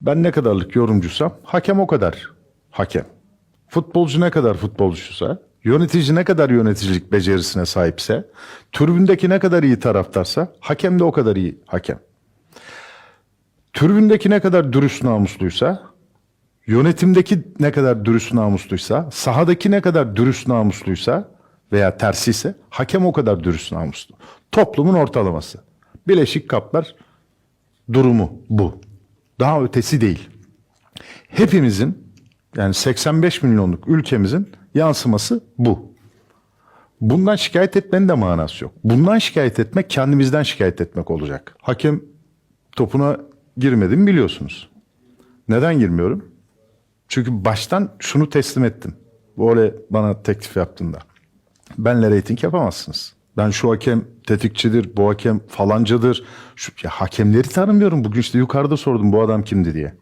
Ben ne kadarlık yorumcuysam hakem o kadar hakem. Futbolcu ne kadar futbolcuysa, yönetici ne kadar yöneticilik becerisine sahipse, tribündeki ne kadar iyi taraftarsa hakem de o kadar iyi hakem. Tribündeki ne kadar dürüst namusluysa, yönetimdeki ne kadar dürüst namusluysa, sahadaki ne kadar dürüst namusluysa veya tersiyse hakem o kadar dürüst namuslu. Toplumun ortalaması. Bileşik Kaplar durumu bu. Daha ötesi değil. Hepimizin yani 85 milyonluk ülkemizin yansıması bu. Bundan şikayet etmenin de manası yok. Bundan şikayet etmek kendimizden şikayet etmek olacak. Hakem topuna girmedim biliyorsunuz. Neden girmiyorum? Çünkü baştan şunu teslim ettim. Bu öyle bana teklif yaptığında. Benle reyting yapamazsınız. Ben şu hakem tetikçidir, bu hakem falancadır. Şu, ya hakemleri tanımıyorum. Bugün işte yukarıda sordum bu adam kimdi diye.